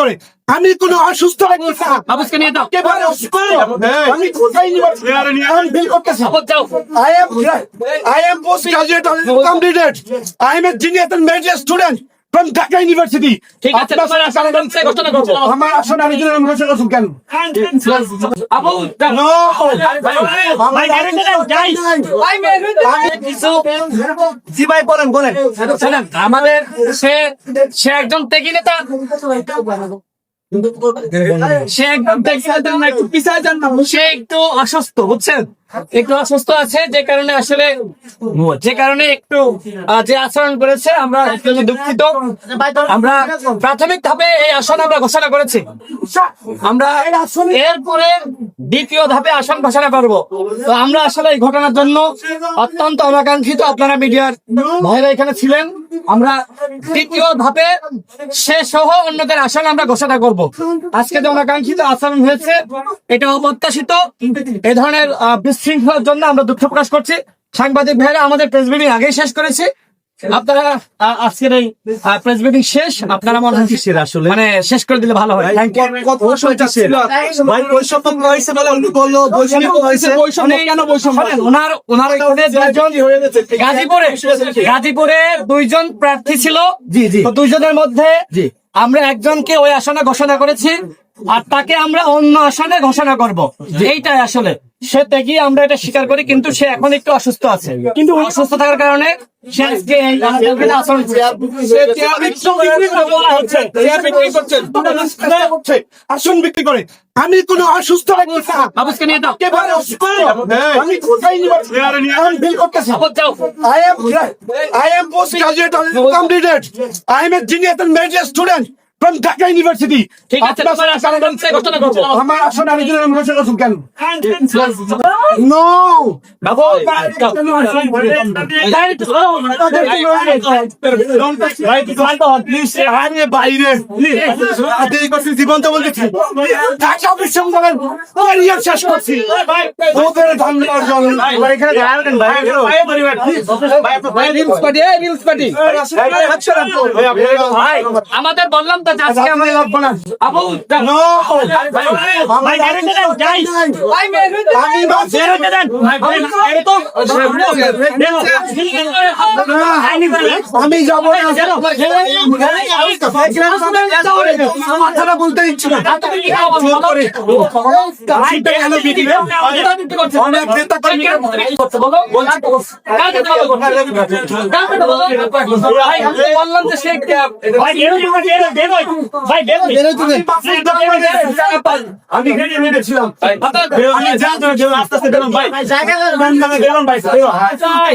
করে। আমি কোন অসুস্থ বাবুসকে নিয়ে দাও। একেবারে অসুস্থ আমি কোথায় ইউনিভার্সিটি আমি করতেছি। am I am postgraduate completed. I am a genius and merit student. From Dhaka University. ঠিক আছে তোমার আসার জন্য ঘোষণা করব আমার আসলে আমি জন্য ঘোষণা করছি কেন? আপু যাও। ভাই, direct যাও, যাই। ভাই, কিছু জি ভাই বলেন বলেন। শোনেন, আমাদের সে সে একজন ত্যাগী নেতা। সে একটু পিছায় যান না। সে একটু অসুস্থ বুঝছেন? একটু অসুস্থ আছে, যে কারণে আসলে, যে কারণে একটু যে আচরণ করেছে, আমরা দুঃখিত। আমরা প্রাথমিক ধাপে এই আসন আমরা ঘোষণা করেছি। আমরা এরপরে দ্বিতীয় ধাপে আসন ঘোষণা করব। তো আমরা আসলে এই ঘটনার জন্য অত্যন্ত অনাকাঙ্ক্ষিত, আপনারা মিডিয়ার ভাইরা এখানে ছিলেন। আমরা তৃতীয় ধাপে সে সহ অন্যদের আসন আমরা ঘোষণা করব। আজকে যে অনাকাঙ্ক্ষিত আচরণ হয়েছে এটা অপ্রত্যাশিত। এ ধরনের বিশৃঙ্খলার জন্য আমরা দুঃখ প্রকাশ করছি। সাংবাদিক ভাইরা আমাদের প্রেস মিটিং আগেই শেষ করেছে। আপনারা আজকের এই প্রেস মিটিং শেষ। আপনারা মনে হয় আসলে? মানে শেষ করে দিলে ভালো হয়। থ্যাংক ইউ কত সময়টা ছিল? ভাই বৈষম্য হয়েছে বলে অন্য বলল বৈষম্য হয়েছে বৈষম্য কেন বৈষম্য ওনার ওনার এখানে দুইজন হয়ে গেছে গাজীপুরে গাজীপুরে দুইজন প্রার্থী ছিল। জি, জি। দুইজনের মধ্যে জি। আমরা একজনকে ওই আসনে ঘোষণা করেছি। আর তাকে আমরা অন্য আসনে ঘোষণা করব। এইটাই আসলে। সে ত্যাগী আমরা এটা স্বীকার করি কিন্তু সে এখন একটু অসুস্থ আছে। কিন্তু অসুস্থ থাকার কারণে আসন বিক্রি করে আমি কোনো অসুস্থ না। বাবুসকে নিয়ে দাও একেবারে অসুস্থ। আমি কোথায় ইউনিভার্সিটি আমি from Dhaka University. ঠিক আছে তোমার আসার জন্য ঘোষণা আমার আসলে আমি কেন কেন No! বলতেছি ঢাকা বিশ্ববিদ্যালয়ের ক্যারিয়ার শেষ করছি ওদের ভাই, আমাদের বললাম তো আজকে আপু যাও। নো। আমি বেরোতে দেন। এটা তো- আমি যাব মাথাটা বলতে না বললাম যে সে। আমি হেঁটে আস্তে আস্তে বেরোন ভাই ভাই ভাই।